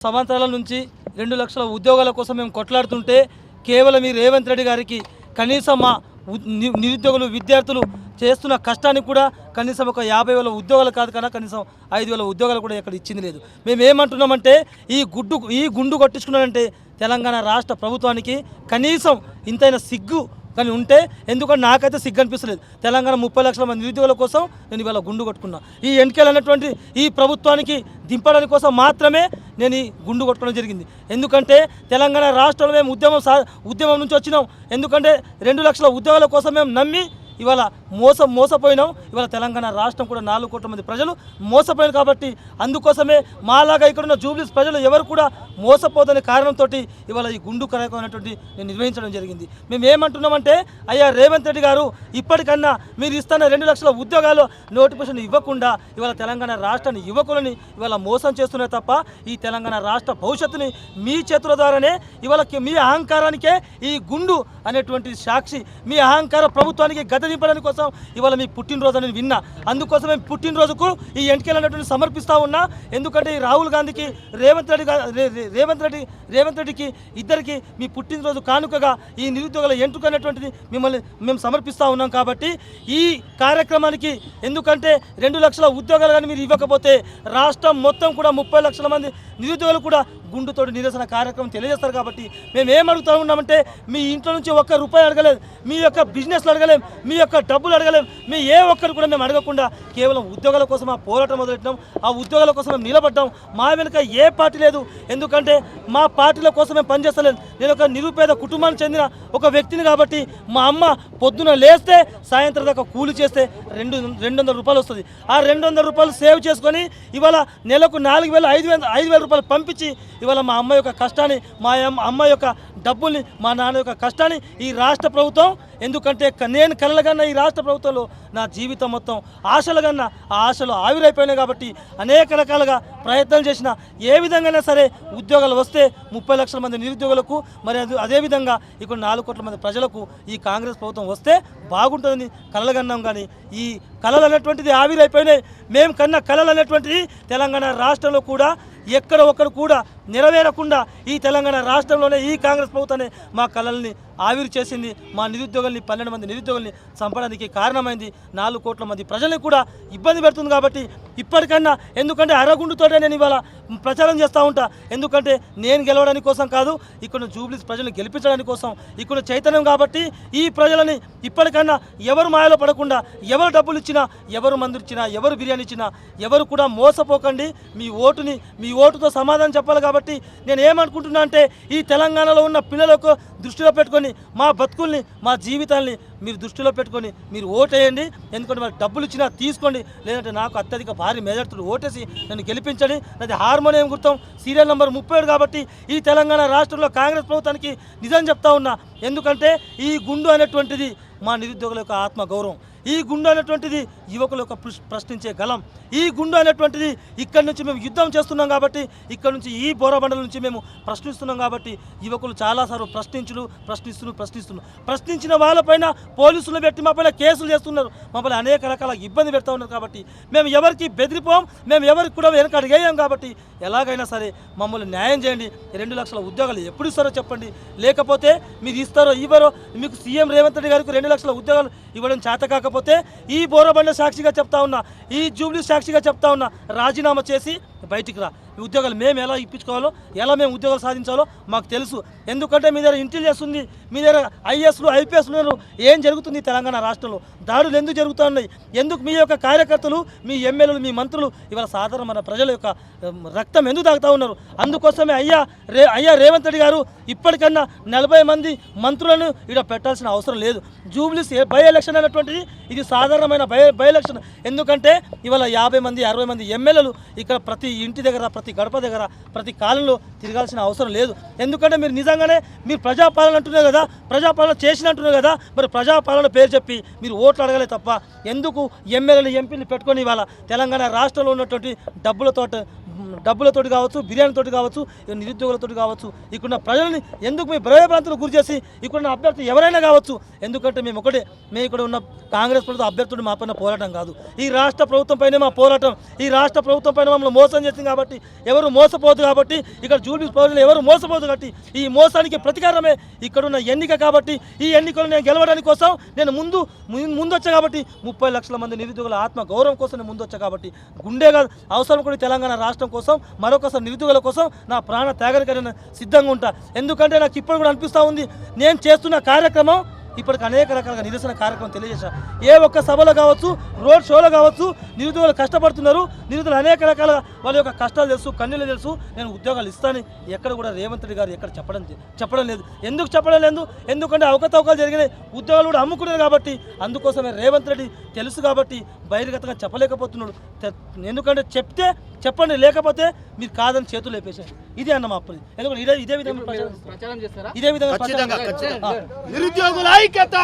సంవత్సరాల నుంచి రెండు లక్షల ఉద్యోగాల కోసం మేము కొట్లాడుతుంటే కేవలం ఈ రేవంత్ రెడ్డి గారికి కనీసం మా నిరుద్యోగులు విద్యార్థులు చేస్తున్న కష్టానికి కూడా కనీసం ఒక యాభై వేల ఉద్యోగాలు కాదు కన్నా కనీసం ఐదు వేల ఉద్యోగాలు కూడా ఇక్కడ ఇచ్చింది లేదు. మేము ఏమంటున్నామంటే ఈ గుడ్డు ఈ గుండు కొట్టించుకున్నారంటే తెలంగాణ రాష్ట్ర ప్రభుత్వానికి కనీసం ఇంతైనా సిగ్గు కానీ ఉంటే ఎందుకంటే నాకైతే సిగ్గు అనిపిస్తలేదు తెలంగాణ ముప్పై లక్షల మంది నిరుద్యోగుల కోసం నేను ఇవాళ గుండు కొట్టుకున్నా. ఈ ఎన్నికలు అనేటువంటి ఈ ప్రభుత్వానికి దింపడానికి కోసం మాత్రమే నేను ఈ గుండు కొట్టుకోవడం జరిగింది. ఎందుకంటే తెలంగాణ రాష్ట్రంలో మేము ఉద్యమం సా ఉద్యమం నుంచి వచ్చినాం. ఎందుకంటే రెండు లక్షల ఉద్యోగాల కోసం మేము నమ్మి ఇవాళ మోసం మోసపోయినాం. ఇవాళ తెలంగాణ రాష్ట్రం కూడా నాలుగు కోట్ల మంది ప్రజలు మోసపోయారు కాబట్టి అందుకోసమే మాలాగా ఇక్కడున్న జూబ్లీస్ ప్రజలు ఎవరు కూడా మోసపోదనే కారణంతో ఇవాళ ఈ గుండు కార్యక్రమం అనేటువంటి నేను నిర్వహించడం జరిగింది. మేము ఏమంటున్నామంటే అయ్యా రేవంత్ రెడ్డి గారు ఇప్పటికన్నా మీరు ఇస్తున్న రెండు లక్షల ఉద్యోగాలు నోటిఫికేషన్ ఇవ్వకుండా ఇవాళ తెలంగాణ రాష్ట్రాన్ని యువకులని ఇవాళ మోసం చేస్తున్నారు తప్ప ఈ తెలంగాణ రాష్ట్ర భవిష్యత్తుని మీ చేతుల ద్వారానే ఇవాళ మీ అహంకారానికే ఈ గుండు అనేటువంటి సాక్షి మీ అహంకార ప్రభుత్వానికి గత దింపడానికి కోసం ఇవాళ మీ పుట్టినరోజు అని విన్నా. అందుకోసమే పుట్టినరోజుకు ఈ ఎంటికలు అనేటువంటి సమర్పిస్తా ఉన్నా. ఎందుకంటే రాహుల్ గాంధీకి రేవంత్ రెడ్డి రేవంత్ రెడ్డి రేవంత్ రెడ్డికి ఇద్దరికి మీ పుట్టినరోజు కానుకగా ఈ నిరుద్యోగుల ఎంటుక అనేటువంటిది మిమ్మల్ని మేము సమర్పిస్తూ ఉన్నాం కాబట్టి ఈ కార్యక్రమానికి ఎందుకంటే రెండు లక్షల ఉద్యోగాలు కానీ మీరు ఇవ్వకపోతే రాష్ట్రం మొత్తం కూడా ముప్పై లక్షల మంది నిరుద్యోగులు కూడా గుండుతోటి నిరసన కార్యక్రమం తెలియజేస్తారు కాబట్టి మేము ఏం అడుగుతా ఉన్నామంటే మీ ఇంట్లో నుంచి ఒక్క రూపాయి అడగలేదు మీ యొక్క బిజినెస్లు అడగలేం మీ యొక్క డబ్బులు అడగలేం మీ ఏ ఒక్కరు కూడా మేము అడగకుండా కేవలం ఉద్యోగాల కోసం ఆ పోరాటం మొదలెట్టినాం. ఆ ఉద్యోగాల కోసం మేము నిలబడ్డాం. మా వెనుక ఏ పార్టీ లేదు. ఎందుకంటే మా పార్టీల కోసం మేము పనిచేస్తలేదు. నేను ఒక నిరుపేద కుటుంబానికి చెందిన ఒక వ్యక్తిని కాబట్టి మా అమ్మ పొద్దున లేస్తే సాయంత్రం దాకా కూలి చేస్తే రెండు రెండు వందల రూపాయలు వస్తుంది. ఆ రెండు వందల రూపాయలు సేవ్ చేసుకొని ఇవాళ నెలకు నాలుగు వేల ఐదు వేల ఐదు వేల రూపాయలు పంపించి ఇవాళ మా అమ్మ యొక్క కష్టాన్ని మా అమ్మ- యొక్క డబ్బుల్ని మా నాన్న యొక్క కష్టాన్ని ఈ రాష్ట్ర ప్రభుత్వం ఎందుకంటే నేను కలలుగన్న ఈ రాష్ట్ర ప్రభుత్వంలో నా జీవితం మొత్తం ఆశలుగన్న ఆ ఆశలు ఆవిరైపోయినాయి కాబట్టి అనేక రకాలుగా ప్రయత్నాలు చేసిన ఏ విధంగానే సరే ఉద్యోగాలు వస్తే ముప్పై లక్షల మంది నిరుద్యోగులకు మరి అదేవిధంగా ఇక్కడ నాలుగు కోట్ల మంది ప్రజలకు ఈ కాంగ్రెస్ ప్రభుత్వం వస్తే బాగుంటుందని కలలుగన్నాం కానీ ఈ కళలు అనేటువంటిది ఆవిరైపోయినాయి. మేము కన్న కళలు అనేటువంటిది తెలంగాణ రాష్ట్రంలో కూడా ఎక్కడ ఒక్కడు కూడా నెరవేరకుండా ఈ తెలంగాణ రాష్ట్రంలోనే ఈ కాంగ్రెస్ ప్రభుత్వమే మా కళల్ని ఆవిరి చేసింది. మా నిరుద్యోగుల్ని పన్నెండు మంది నిరుద్యోగుల్ని చంపడానికి కారణమైంది. నాలుగు కోట్ల మంది ప్రజల్ని కూడా ఇబ్బంది పెడుతుంది కాబట్టి ఇప్పటికన్నా ఎందుకంటే అరగుండుతోటే నేను ఇవాళ ప్రచారం చేస్తూ ఉంటా. ఎందుకంటే నేను గెలవడానికి కోసం కాదు ఇక్కడ జూబ్లీస్ ప్రజలను గెలిపించడానికి కోసం ఇక్కడ చైతన్యం కాబట్టి ఈ ప్రజలని ఇప్పటికన్నా ఎవరు మాయలో పడకుండా ఎవరు డబ్బులు ఇచ్చినా ఎవరు మందులు ఇచ్చినా ఎవరు బిర్యానీ ఇచ్చినా ఎవరు కూడా మోసపోకండి. మీ ఓటుని మీ ఓటుతో సమాధానం చెప్పాలి కాబట్టి కాబట్టి నేను ఏమనుకుంటున్నా అంటే ఈ తెలంగాణలో ఉన్న పిల్లలకు దృష్టిలో పెట్టుకొని మా బతుకుల్ని మా జీవితాల్ని మీరు దృష్టిలో పెట్టుకొని మీరు ఓటేయండి. ఎందుకంటే మరి డబ్బులు ఇచ్చినా తీసుకోండి. లేదంటే నాకు అత్యధిక భారీ మెజార్టీలు ఓటేసి నన్ను గెలిపించండి. అది హార్మోనియం గుర్తం సీరియల్ నెంబర్ ముప్పై ఏడు కాబట్టి ఈ తెలంగాణ రాష్ట్రంలో కాంగ్రెస్ ప్రభుత్వానికి నిజం చెప్తా ఉన్నా. ఎందుకంటే ఈ గుండు అనేటువంటిది మా నిరుద్యోగుల యొక్క ఆత్మగౌరవం. ఈ గుండు అనేటువంటిది యువకుల యొక్క ప్రశ్నించే గలం ఈ గుండు అనేటువంటిది ఇక్కడి నుంచి మేము యుద్ధం చేస్తున్నాం కాబట్టి ఇక్కడ నుంచి ఈ బోరబండల నుంచి మేము ప్రశ్నిస్తున్నాం కాబట్టి యువకులు చాలాసార్లు ప్రశ్నించుడు ప్రశ్నిస్తున్నారు ప్రశ్నిస్తున్నారు. ప్రశ్నించిన వాళ్ళపైన పోలీసులు పెట్టి మా పైన కేసులు చేస్తున్నారు. మమ్మల్ని అనేక రకాల ఇబ్బంది పెడతా ఉన్నారు కాబట్టి మేము ఎవరికి బెదిరిపోం మేము ఎవరికి కూడా వెనక అడిగేయం కాబట్టి ఎలాగైనా సరే మమ్మల్ని న్యాయం చేయండి. రెండు లక్షల ఉద్యోగాలు ఎప్పుడు ఇస్తారో చెప్పండి. లేకపోతే మీరు ఇస్తారో ఇవ్వరో మీకు సీఎం రేవంత్ రెడ్డి గారికి రెండు లక్షల ఉద్యోగాలు ఇవ్వడం చేత కాకపోతే ఈ బోరబండ సాక్షిగా చెప్తా ఉన్నా ఈ జూబ్లీ సాక్షిగా చెప్తా ఉన్నా రాజీనామా చేసి బయటికి రా. ఈ ఉద్యోగాలు మేము ఎలా ఇప్పించుకోవాలో ఎలా మేము ఉద్యోగాలు సాధించాలో మాకు తెలుసు. ఎందుకంటే మీ దగ్గర ఇంటెలిజెన్స్ ఉంది. మీ దగ్గర ఐఎస్లు ఐపీఎస్లు ఏం జరుగుతుంది తెలంగాణ రాష్ట్రంలో? దాడులు ఎందుకు జరుగుతున్నాయి? ఎందుకు మీ యొక్క కార్యకర్తలు మీ ఎమ్మెల్యేలు మీ మంత్రులు ఇవాళ సాధారణ మన ప్రజల యొక్క రక్తం ఎందుకు తాగుతూ ఉన్నారు? అందుకోసమే అయ్యా రే అయ్యా రేవంత్ రెడ్డి గారు ఇప్పటికన్నా నలభై మంది మంత్రులను ఇక్కడ పెట్టాల్సిన అవసరం లేదు. జూబ్లీస్ బై ఎలక్షన్ అనేటువంటిది ఇది సాధారణమైన బై బై ఎలక్షన్. ఎందుకంటే ఇవాళ యాభై మంది అరవై మంది ఎమ్మెల్యేలు ఇక్కడ ప్రతి ఇంటి దగ్గర ప్రతి గడప దగ్గర ప్రతి కాలంలో తిరగాల్సిన అవసరం లేదు. ఎందుకంటే మీరు నిజంగానే మీరు ప్రజాపాలన అంటున్నారు కదా ప్రజాపాలన చేసిన అంటున్నారు కదా మరి ప్రజాపాలన పేరు చెప్పి మీరు ఓట్లు అడగలే తప్ప ఎందుకు ఎమ్మెల్యేలు ఎంపీలు పెట్టుకొని ఇవాళ తెలంగాణ రాష్ట్రంలో ఉన్నటువంటి డబ్బులతో డబ్బులతోటి కావచ్చు బిర్యానీతోటి కావచ్చు నిరుద్యోగులతోటి కావచ్చు ఇక్కడున్న ప్రజల్ని ఎందుకు మీ ప్రాంతాలకు గురి చేసి ఇక్కడున్న అభ్యర్థి ఎవరైనా కావచ్చు ఎందుకంటే మేము ఒకటే మేము ఇక్కడ ఉన్న కాంగ్రెస్ ప్రభుత్వ అభ్యర్థుడు మా పైన పోరాటం కాదు. ఈ రాష్ట్ర ప్రభుత్వం పైన మా పోరాటం ఈ రాష్ట్ర ప్రభుత్వం పైన మమ్మల్ని మోసం చేసింది కాబట్టి ఎవరు మోసపోదు కాబట్టి ఇక్కడ జూబ్లీ పౌరులు ఎవరు మోసపోదు కాబట్టి ఈ మోసానికి ప్రతీకారమే ఇక్కడున్న ఎన్నిక కాబట్టి ఈ ఎన్నికలు నేను గెలవడానికి కోసం నేను ముందు ముందు వచ్చా కాబట్టి ముప్పై లక్షల మంది నిరుద్యోగుల ఆత్మ గౌరవం కోసం నేను ముందు వచ్చా కాబట్టి గుండె అవసరం కూడా తెలంగాణ రాష్ట్రం కోసం మరొకసారి నిరుద్యోగుల కోసం నా ప్రాణ త్యాగానికి సిద్ధంగా ఉంటా. ఎందుకంటే నాకు ఇప్పుడు కూడా అనిపిస్తూ ఉంది నేను చేస్తున్న కార్యక్రమం ఇప్పటికి అనేక రకాల నిరసన కార్యక్రమం తెలియజేశా. ఏ ఒక్క సభలో కావచ్చు రోడ్ షోలో కావచ్చు నిరుద్యోగులు కష్టపడుతున్నారు. నిరుద్యోగులు అనేక రకాల వాళ్ళ యొక్క కష్టాలు తెలుసు కన్నీళ్ళు తెలుసు. నేను ఉద్యోగాలు ఇస్తాను ఎక్కడ కూడా రేవంత్ రెడ్డి గారు ఎక్కడ చెప్పడం చెప్పడం లేదు. ఎందుకు చెప్పడం లేదు? ఎందుకంటే అవకతవకలు జరిగినాయి. ఉద్యోగాలు కూడా అమ్ముకున్నారు కాబట్టి అందుకోసమే రేవంత్ రెడ్డి తెలుసు కాబట్టి బహిర్గతంగా చెప్పలేకపోతున్నాడు. ఎందుకంటే చెప్తే చెప్పండి లేకపోతే మీరు కాదని చేతులు లేపేశారు. ఇదే అన్న మా అప్పది ఎందుకంటే ఇదే ఇదే విధంగా ప్రచారం- ప్రచారం చేస్తారా? ఇదే విధంగా. నిరుద్యోగుల ఐక్యత